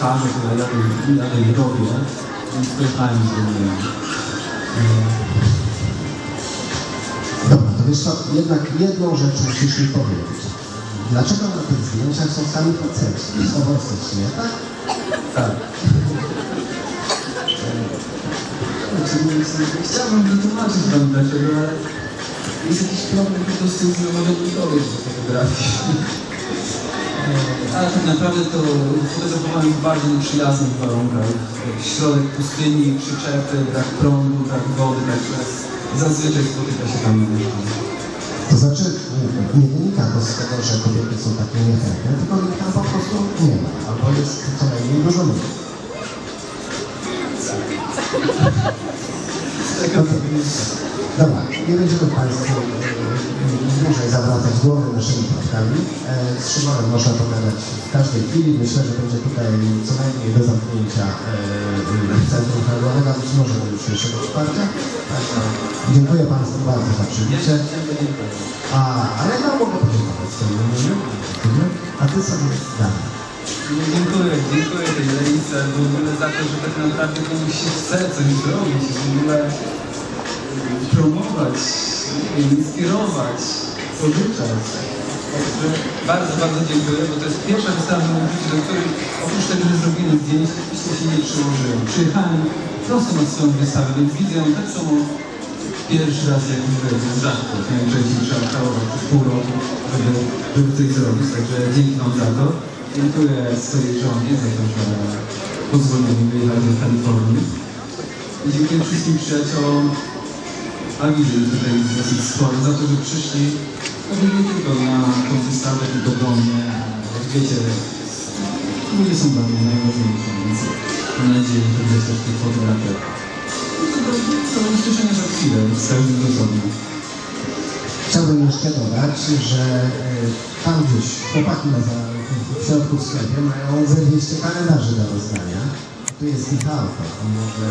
każe, to ja jadę, jadę i robię, więc pojechałem i zrobiłem. Dobra, to wiesz co, jednak jedną rzecz musisz mi powiedzieć. Dlaczego na tych zdjęciach są sami faceci? Słowo nie tak? Tak. Chciałbym wytłumaczyć wam dlaczego, ale jest jakiś problem po prostu z namawianiem kogoś do fotografii. Ale tak naprawdę to fotografowałem w bardzo nieprzyjaznych warunkach. Środek pustyni, przyczepy, brak prądu, brak wody, także zazwyczaj spotyka się tam na mieszkaniu. To znaczy, nie wynika to z tego, że kobiety są takie niechętne, tylko ich tam po prostu nie ma, albo jest co najmniej dużo mniej. Czekam na wyjście. Dobra, nie będziemy Państwu dłużej zawracać głowy naszymi plotkami. E, Z Szymonem można pogadać w każdej chwili. Myślę, że będzie tutaj co najmniej do zamknięcia e, Centrum Handlowego, być może do jutrzejszego wsparcia. Także dziękuję Państwu bardzo za przybycie. A, ale ja mogę podziękować swoim imieniu. A Ty sobie dalej. Dziękuję, dziękuję tej Lenice w ogóle za to, że tak naprawdę komuś się chce coś zrobić, w ogóle promować, inspirować, pożyczać. Także bardzo, bardzo dziękuję, bo to jest pierwsza wystawa w moim życiu, do której oprócz tego, że zrobiłem zdjęć, oczywiście się nie przyłożyłem. Przyjechałem prosto na swoją wystawę, więc widzę ją tak samo pierwszy raz jak już wiem, rzadko. Najczęściej trzeba żałować przez pół roku, żeby, żeby coś zrobić, także dzięki Wam za to. Dziękuję swojej żonie za to, że pozwoliła mi wyjechać do Kalifornii. Dziękuję wszystkim przyjaciołom, widzę tutaj dosyć sporo, za to, że przyszli pewnie nie tylko na wystawę, tylko do mnie. Jak wiecie, ludzie są dla mnie najważniejsi, więc mam nadzieję, że będzie też tych fotografiach. No to jest cieszenie za chwilę, z każdym osobno. Chciałbym jeszcze dodać, że e, tam gdzieś chłopaki na w środku w sklepie mają ze 200 kalendarzy do rozdania. Tu jest ich autor, on może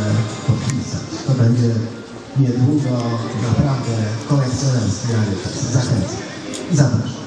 podpisać. To będzie niedługo naprawdę kolekcjonerski rarytas. I zapraszam.